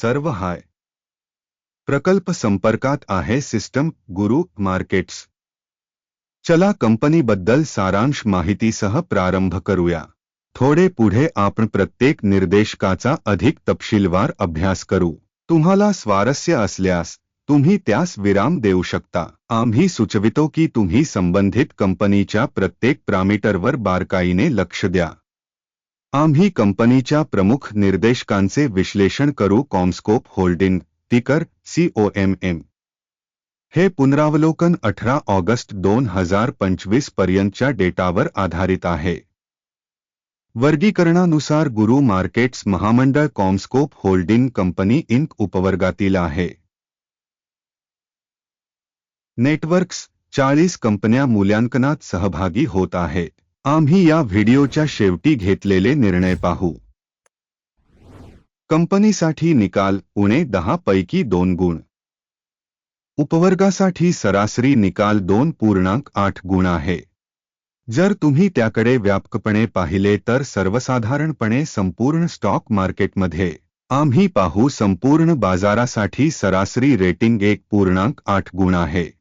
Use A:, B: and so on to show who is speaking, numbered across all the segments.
A: सर्व हाय. प्रकल्प संपर्कात आहे सिस्टम, गुरु, मार्केट्स. चला कंपनी कंपनीबद्दल सारांश माहितीसह प्रारंभ करूया. थोडे पुढे आपण प्रत्येक निर्देशकाचा अधिक तपशीलवार अभ्यास करू. तुम्हाला स्वारस्य असल्यास, तुम्ही त्यास विराम देऊ शकता. आम्ही सुचवितो की तुम्ही संबंधित कंपनीच्या प्रत्येक प्रामीटरवर बारकाईने लक्ष द्या. आम्ही कंपनीच्या प्रमुख निर्देशकांचे विश्लेषण करू कॉमस्कोप होल्डिंग तिकर सीओएमएम हे पुनरावलोकन अठरा ऑगस्ट दोन हजार पंचवीस पर्यंतच्या डेटावर आधारित आहे. वर्गीकरणानुसार गुरु मार्केट्स महामंडळ कॉमस्कोप होल्डिंग कंपनी इंक उपवर्गातील आहे. नेटवर्क्स चाळीस कंपन्या मूल्यांकनात सहभागी होत आहेत आम्ही या व्हिडिओच्या शेवटी घेतलेले निर्णय पाहू. कंपनीसाठी निकाल उणे दहा पैकी दोन गुण. उपवर्गासाठी सरासरी निकाल दोन पूर्णांक आठ गुण आहे. जर तुम्ही त्याकडे व्यापकपणे पाहिले तर सर्वसाधारणपणे संपूर्ण स्टॉक मार्केटमध्ये आम्ही पाहू संपूर्ण बाजारासाठी सरासरी रेटिंग एक पूर्णांक आठ गुण आहे.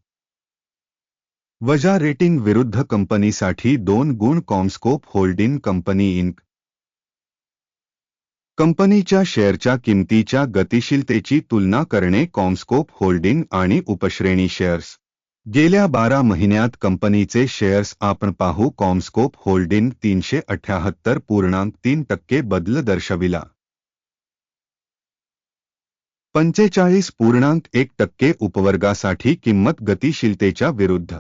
A: वजा रेटिंग विरुद्ध कंपनीसाठी दोन गुण कॉमस्कोप होल्डिंग कंपनी इंक. कंपनीच्या शेअरच्या किमतीच्या गतिशीलतेची तुलना करणे कॉमस्कोप होल्डिंग आणि उपश्रेणी शेअर्स. गेल्या बारा महिन्यात कंपनीचे शेअर्स आपण पाहू कॉमस्कोप होल्डिंग तीनशे अठ्याहत्तर पूर्णांक तीन टक्के बदल दर्शविला. पंचेचाळीस पूर्णांक एक टक्के उपवर्गासाठी किंमत गतिशीलतेच्या विरुद्ध.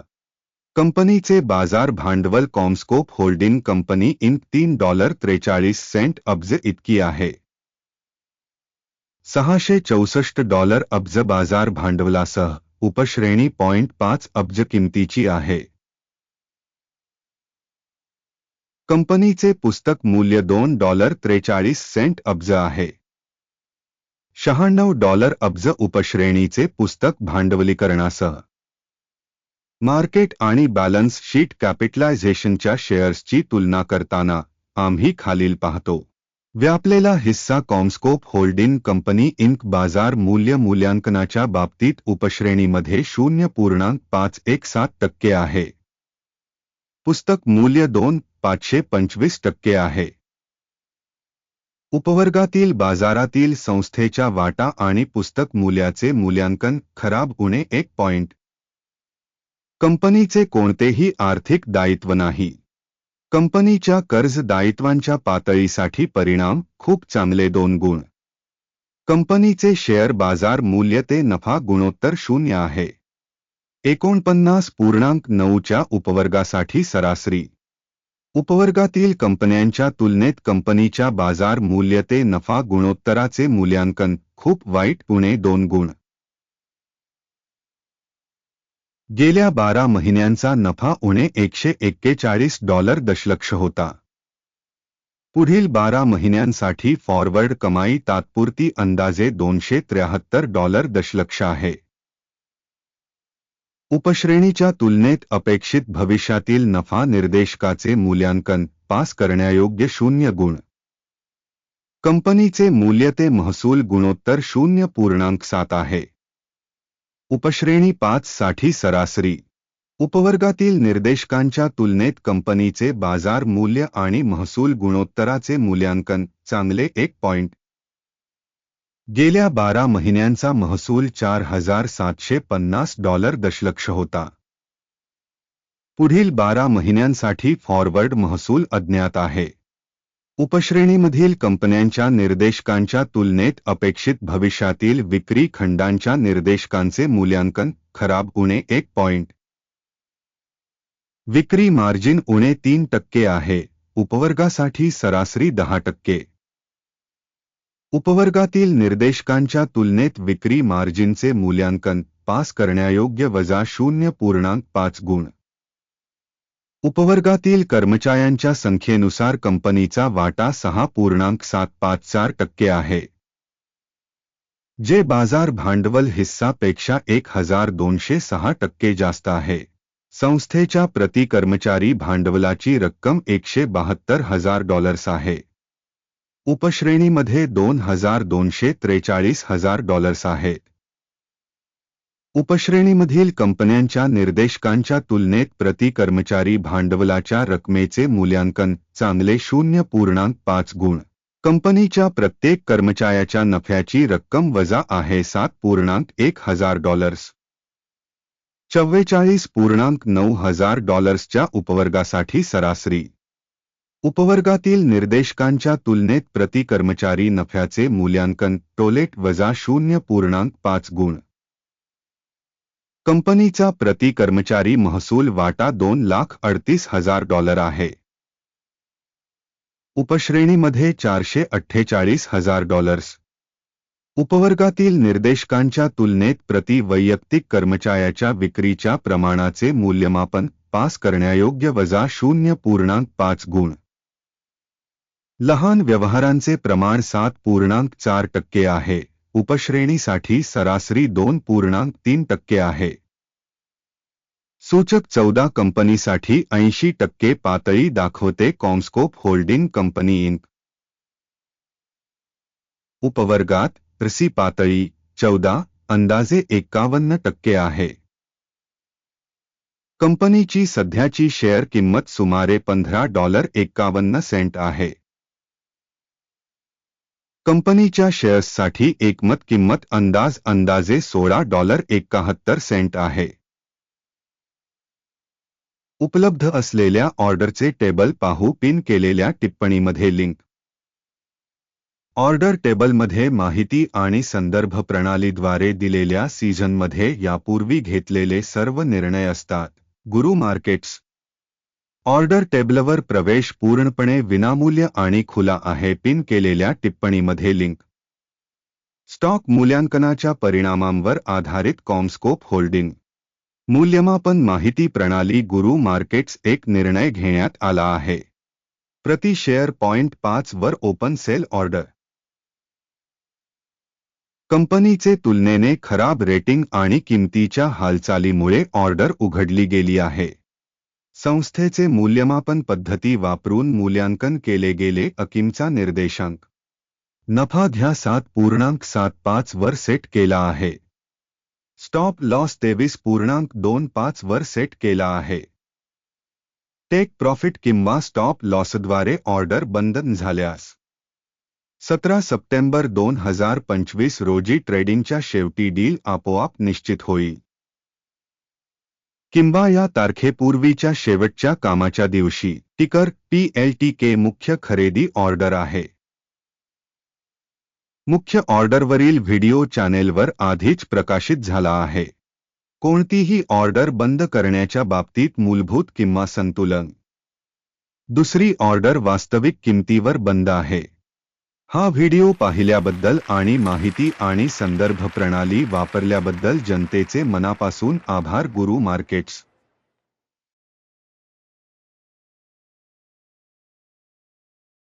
A: कंपनीचे बाजार भांडवल कॉमस्कोप होल्डिंग कंपनी इंक तीन डॉलर त्रेचाळीस सेंट अब्ज इतकी आहे. सहाशे चौसष्ट डॉलर अब्ज बाजार भांडवलासह उपश्रेणी पॉइंट पाच अब्ज किमतीची आहे. कंपनीचे पुस्तक मूल्य दोन डॉलर त्रेचाळीस सेंट अब्ज आहे. शहाण्णव डॉलर अब्ज उपश्रेणीचे पुस्तक भांडवलीकरणासह मार्केट आणि बॅलन्स शीट कॅपिटलायझेशनच्या शेअर्सची तुलना करताना आम्ही खालील पाहतो. व्यापलेला हिस्सा कॉमस्कोप होल्डिंग कंपनी इंक बाजार मूल्य मूल्यांकनाच्या बाबतीत उपश्रेणीमध्ये शून्य पूर्णांक पाच एक सात टक्के आहे. पुस्तक मूल्य दोन पाचशे पंचवीस टक्के आहे. उपवर्गातील बाजारातील संस्थेच्या वाटा आणि पुस्तक मूल्याचे मूल्यांकन खराब उणे एक पॉइंट कंपनीचे कोणतेही आर्थिक दायित्व नाही. कंपनीच्या कर्ज दायित्वांच्या पातळीसाठी परिणाम खूप चांगले दोन गुण. कंपनीचे शेअर बाजार मूल्य ते नफा गुणोत्तर शून्य आहे. एकोणपन्नास पूर्णांक नऊच्या उपवर्गासाठी सरासरी. उपवर्गातील कंपन्यांच्या तुलनेत कंपनीच्या बाजार मूल्य ते नफा गुणोत्तराचे मूल्यांकन खूप वाईट उणे दोन गुण. गेल्या बारा महिन्यांचा नफा उणे एकशे एक्केचाळीस डॉलर दशलक्ष होता. पुढील बारा महिन्यांसाठी फॉरवर्ड कमाई तात्पुरती अंदाजे दोनशे त्र्याहत्तर डॉलर दशलक्ष आहे. उपश्रेणीच्या तुलनेत अपेक्षित भविष्यातील नफा निर्देशकाचे मूल्यांकन पास करण्यायोग्य शून्य गुण. कंपनीचे मूल्य ते महसूल गुणोत्तर शून्य पूर्णांक सात आहे. उपश्रेणी पाच साठी सरासरी. उपवर्गातील निर्देशकांच्या तुलनेत कंपनीचे बाजार मूल्य आणि महसूल गुणोत्तराचे मूल्यांकन चांगले एक पॉइंट गेल्या बारा महिन्यांचा महसूल चार हजार सातशे पन्नास डॉलर दशलक्ष होता. पुढील बारा महिन्यांसाठी फॉरवर्ड महसूल अज्ञात आहे. उपश्रेणीमधील कंपन्यांच्या निर्देशकांच्या तुलनेत अपेक्षित भविष्यातील विक्री खंडांच्या निर्देशकांचे मूल्यांकन खराब उणे एक पॉइंट. विक्री मार्जिन उणे तीन टक्के आहे. उपवर्गासाठी सरासरी दहा टक्के. उपवर्गातील निर्देशकांच्या तुलनेत विक्री मार्जिनचे मूल्यांकन पास करण्यायोग्य वजा शून्य पूर्णांक पाच गुण. उपवर्गातील कर्मचाऱ्यांच्या संख्येनुसार कंपनीचा वाटा सहा पूर्णांक सात पाच चार टक्के आहे. जे बाजार भांडवल हिस्सापेक्षा एक हजार दोनशे सहा टक्के जास्त आहे. संस्थेच्या प्रति कर्मचारी भांडवलाची रक्कम एकशे बहात्तर हजार डॉलर्स आहे. उपश्रेणीमध्ये दोन हजार दोनशे त्रेचाळीस हजार डॉलर्स आहेत उपश्रेणीमधील कंपन्यांच्या निर्देशकांच्या तुलनेत प्रति कर्मचारी भांडवलाच्या रकमेचे मूल्यांकन चांगले शून्य पूर्णांक पाच गुण. कंपनीच्या प्रत्येक कर्मचाऱ्याच्या नफ्याची रक्कम वजा आहे सात पूर्णांक एक हजार डॉलर्स. चव्वेचाळीस पूर्णांक नऊ हजार डॉलर्सच्या उपवर्गासाठी सरासरी. उपवर्गातील निर्देशकांच्या तुलनेत प्रति कर्मचारी नफ्याचे मूल्यांकन टोलेट वजा शून्य पूर्णांक पाच गुण. कंपनीचा प्रति कर्मचारी महसूल वाटा दोन लाख अडतीस हजार डॉलर आहे. उपश्रेणीमध्ये चारशे अठ्ठेचाळीस हजार डॉलर्स. उपवर्गातील निर्देशकांच्या तुलनेत प्रति वैयक्तिक कर्मचाऱ्याच्या विक्रीच्या प्रमाणाचे मूल्यमापन पास करण्यायोग्य वजा शून्य पूर्णांक पाच गुण. लहान व्यवहारांचे प्रमाण सात पूर्णांक चार टक्के आहे. उपश्रेणीसाठी सरासरी दोन पूर्णांक तीन टक्के आहे. सूचक चौदा कंपनीसाठी ऐंशी टक्के पातळी दाखवते कॉम्स्कोप होल्डिंग कंपनी इंक. उपवर्गात रसी पातळी चौदा, अंदाजे एकावन्न टक्के आहे. कंपनीची सध्याची शेअर किंमत सुमारे पंधरा डॉलर एकावन्न सेंट आहे. कंपनीच्या शेअर्ससाठी एकमत किंमत अंदाज अंदाजे सोळा डॉलर एकाहत्तर सेंट आहे. उपलब्ध असलेल्या ऑर्डरचे टेबल पाहू पिन केलेल्या टिप्पणीमध्ये लिंक. ऑर्डर टेबलमध्ये माहिती आणि संदर्भ प्रणालीद्वारे दिलेल्या सीझनमध्ये यापूर्वी घेतलेले सर्व निर्णय असतात. गुरु मार्केट्स ऑर्डर टेबलवर प्रवेश पूर्णपणे विनामूल्य आणि खुला आहे पिन केलेल्या टिप्पणीमध्ये लिंक. स्टॉक मूल्यांकनाच्या परिणामांवर आधारित कॉम्स्कोप होल्डिंग. मूल्यमापन माहिती प्रणाली गुरु मार्केट्स एक निर्णय घेण्यात आला आहे. प्रति शेअर पॉइंट पाच वर ओपन सेल ऑर्डर. कंपनीचे तुलनेने खराब रेटिंग आणि किंमतीच्या हालचालीमुळे ऑर्डर उघडली गेली आहे. संस्थेचे मूल्यमापन पद्धती वापरून मूल्यांकन केले गेले अकिमचा निर्देशांक. नफा घ्या सात पूर्णांक सात पाच वर सेट केला आहे. स्टॉप लॉस तेवीस पूर्णांक दोन पाच वर सेट केला आहे. टेक प्रॉफिट किंवा स्टॉप लॉसद्वारे ऑर्डर बंधन झाल्यास. सतरा सप्टेंबर दोन हजार पंचवीस रोजी ट्रेडिंगच्या शेवटी डील आपोआप निश्चित होईल. किंवा या तारखेपूर्वीच्या शेवटच्या कामाच्या दिवशी टिकर पी एल टी के मुख्य खरेदी ऑर्डर आहे. मुख्य ऑर्डर ऑर्डरवरील व्हिडिओ चॅनेलवर आधीच प्रकाशित झाला आहे. ऑर्डर बंद करण्याच्या बाबतीत मूलभूत किंवा संतुलन. दुसरी ऑर्डर वास्तविक किंमतीवर बंद आहे. हा व्हिडिओ पाहिल्याबद्दल आणि माहिती आणि संदर्भ प्रणाली वापरल्याबद्दल जनतेचे मनापासून आभार गुरु मार्केट्स.